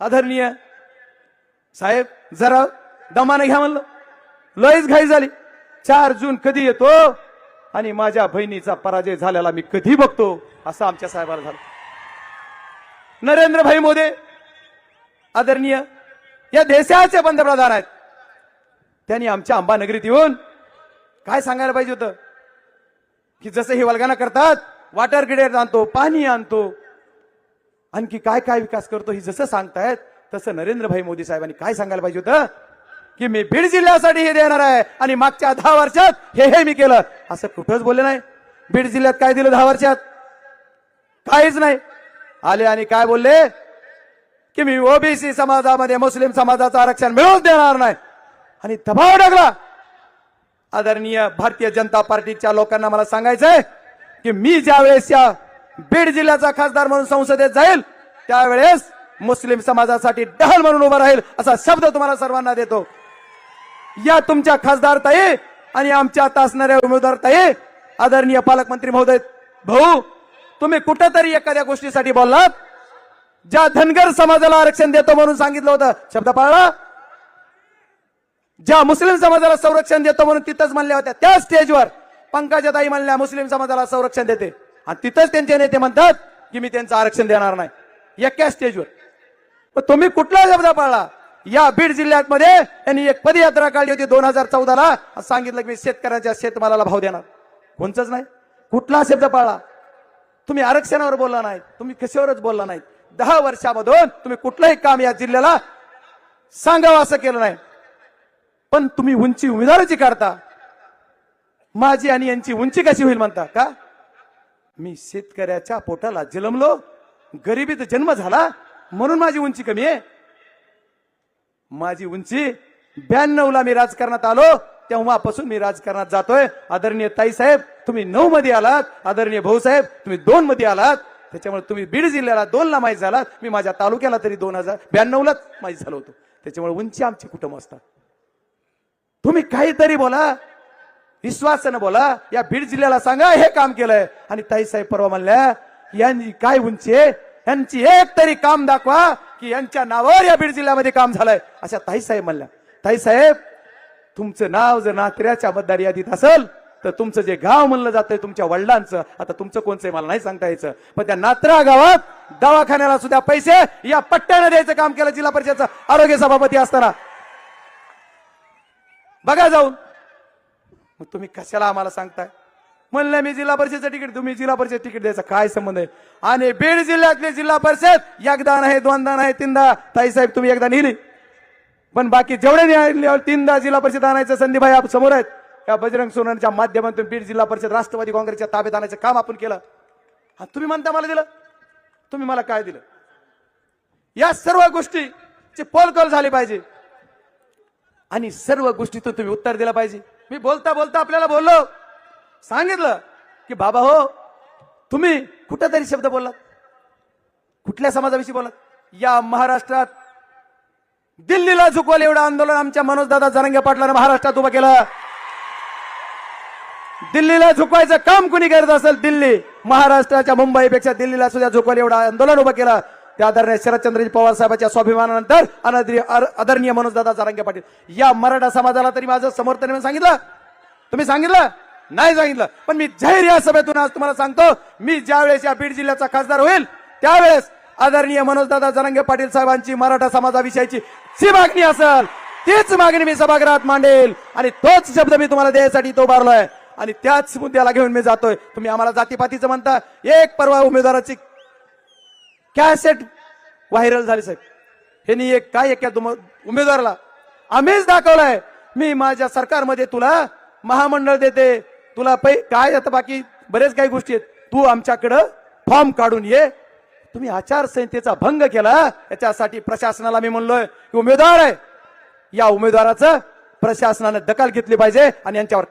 आदरणीय साहेब जरा दमाने घ्या म्हणलं. लयच घाई झाली. चार जून कधी येतो आणि माझ्या बहिणीचा पराजय झालेला मी कधी बघतो असं आमच्या साहेबाला झालं. नरेंद्रभाई मोदी आदरणीय या देशाचे पंतप्रधान आहेत. त्यांनी आमच्या अंबानगरीत येऊन काय सांगायला पाहिजे होतं? की जसं हे वल्गाना करतात वॉटर ग्रेड आणतो पाणी आणतो आणखी काय काय विकास करतो ही जसं सांगतायत तसं नरेंद्रभाई मोदी साहेबांनी काय सांगायला पाहिजे होतं? की मी बीड जिल्ह्यासाठी हे देणार आहे आणि मागच्या दहा वर्षात हे हे मी केलं. असं कुठंच बोलले नाही. बीड जिल्ह्यात काय दिलं दहा वर्षात? काहीच नाही. आले आणि काय बोलले? की मी ओबीसी समाजामध्ये मुस्लिम समाजाचं आरक्षण मिळवून देणार नाही. आणि दबाव टाकला. आदरणीय भारतीय जनता पार्टीच्या लोकांना मला सांगायचंय की मी ज्या वेळेस या बीड जिल्ह्याचा खासदार म्हणून संसदेत जाईल त्यावेळेस मुस्लिम समाजासाठी डहल म्हणून उभा राहील असा शब्द तुम्हाला सर्वांना देतो. या तुमच्या खासदार ताई आणि आमच्या आता असणाऱ्या उमेदवार ताई आदरणीय पालकमंत्री महोदय भाऊ तुम्ही कुठेतरी एखाद्या गोष्टीसाठी बोललात? ज्या धनगर समाजाला आरक्षण देतो म्हणून सांगितलं होतं शब्द पाळला? ज्या मुस्लिम समाजाला संरक्षण देतो म्हणून तिथंच म्हणल्या होत्या त्या स्टेजवर पंकजा ताई म्हणल्या मुस्लिम समाजाला संरक्षण देते. आणि तिथंच त्यांचे नेते म्हणतात की मी त्यांचं आरक्षण देणार नाही. एका स्टेजवर पण तुम्ही कुठला शब्द पाळला? या बीड जिल्ह्यात मध्ये त्यांनी एक पदयात्रा काढली होती दोन हजार चौदाला. सांगितलं की मी शेतकऱ्याच्या शेतमालाला भाव देणार. कोणचंच नाही. कुठला शब्द पाळला? तुम्ही आरक्षणावर बोलला नाही तुम्ही कशावरच बोलला नाही दहा वर्षामधून तुम्ही कुठलंही काम या जिल्ह्याला सांगावं असं केलं नाही. पण तुम्ही उंची उमेदवाराची काढता. माझी आणि यांची उंची कशी होईल म्हणता का? मी शेतकऱ्याच्या पोटाला जलमलो गरिबीत जन्म झाला म्हणून माझी उंची कमी आहे. माझी उंची ब्याण्णव ला मी राजकारणात आलो तेव्हापासून मी राजकारणात जातोय. आदरणीय ताई साहेब तुम्ही नऊ मध्ये आलात. आदरणीय भाऊ साहेब तुम्ही दोन मध्ये आलात. त्याच्यामुळे तुम्ही बीड जिल्ह्याला दोन ला माहीत झालात. मी माझ्या तालुक्याला तरी दोन हजार ब्याण्णव लाच माहीत झालो होतो. त्याच्यामुळे उंची आमची कुटुंब असतात तुम्ही काहीतरी बोला. विश्वासानं बोला या बीड जिल्ह्याला सांगा हे काम केलंय. आणि ताई साहेब परवा म्हणल्या यांनी काय उंची यांची एक तरी काम दाखवा की यांच्या नावावर या बीड जिल्ह्यामध्ये काम झालंय. अशा ताई साहेब म्हणल्या. ताई साहेब तुमचं नाव जर नात्र्याच्या मतदार यादीत असेल तर तुमचं जे गाव म्हणलं जातंय तुमच्या वडिलांचं आता तुमचं कोणचं आहे मला नाही सांगता यायचं. पण त्या नात्रा गावात दवाखान्याला सुद्धा पैसे या पट्ट्यानं द्यायचं काम केलं जिल्हा परिषदचं आरोग्य सभापती असताना. बघा जाऊन. मग तुम्ही कशाला आम्हाला सांगताय? म्हणलं मी जिल्हा परिषदचं तिकीट तुम्ही जिल्हा परिषद तिकीट द्यायचा. काय संबंध आहे? आणि बीड जिल्ह्यातले जिल्हा परिषद एकदा नाही दोनदा नाही तीनदा. ताईसाहेब तुम्ही एकदा नेली पण बाकी जेवढे तीनदा जिल्हा परिषद आणायचं संदीभाई आप समोर आहेत. या बजरंग सोनांच्या माध्यमातून बीड जिल्हा परिषद राष्ट्रवादी काँग्रेसच्या ताब्यात आणायचं काम आपण केलं. हा तुम्ही म्हणता मला दिलं. तुम्ही मला काय दिलं? या सर्व गोष्टीची पोलकॉल झाली पाहिजे. आणि सर्व गोष्टीतून तुम्ही उत्तर दिलं पाहिजे. मी बोलता बोलता आपल्याला बोललो. सांगितलं की बाबा हो तुम्ही कुठेतरी शब्द बोललात. कुठल्या समाजाविषयी बोलत या महाराष्ट्रात दिल्लीला झुकवलं एवढं आंदोलन आमच्या मनोजदादा जरंगे पाटलानं महाराष्ट्रात उभं केलं. दिल्लीला झुकवायचं काम कुणी करत असेल? दिल्ली. महाराष्ट्राच्या मुंबईपेक्षा दिल्लीला सुद्धा झुकवलं एवढं आंदोलन उभं केलं. त्या आदरणीय शरदचंद्रजी पवार साहेबांच्या स्वाभिमानानंतर अनादरणीय आदरणीय मनोजदादा जरांगे पाटील. या मराठा समाजाला तरी माझं समर्थन सांगितलं. तुम्ही सांगितलं? नाही सांगितलं. पण मी जाहीर या सभेतून आज तुम्हाला सांगतो मी ज्यावेळेस या बीड जिल्ह्याचा खासदार होईल त्यावेळेस आदरणीय मनोजदादा जरंगे पाटील साहेबांची मराठा समाजाविषयीची जी मागणी असेल तीच मागणी मी सभागृहात मांडेल आणि तोच शब्द मी तुम्हाला द्यायसाठी तो उभारलोय. आणि त्याच मुद्द्याला घेऊन मी जातोय. तुम्ही आम्हाला जातीपातीचं म्हणता. एक परवा उमेदवाराची कॅसेट व्हायरल झाली साहेब. ह्यांनी एक काय एका उमेदवाराला आम्हीच दाखवलंय. मी माझ्या सरकारमध्ये तुला महामंडळ देते. तुला पै काय आता बाकी बरेच काही गोष्टी आहेत. तू आमच्याकडं फॉर्म काढून ये. तुम्ही आचारसंहितेचा भंग केला याच्यासाठी प्रशासनाला मी म्हणलोय की उमेदवार आहे. या उमेदवाराचं प्रशासनाने दखल घेतली पाहिजे आणि यांच्यावर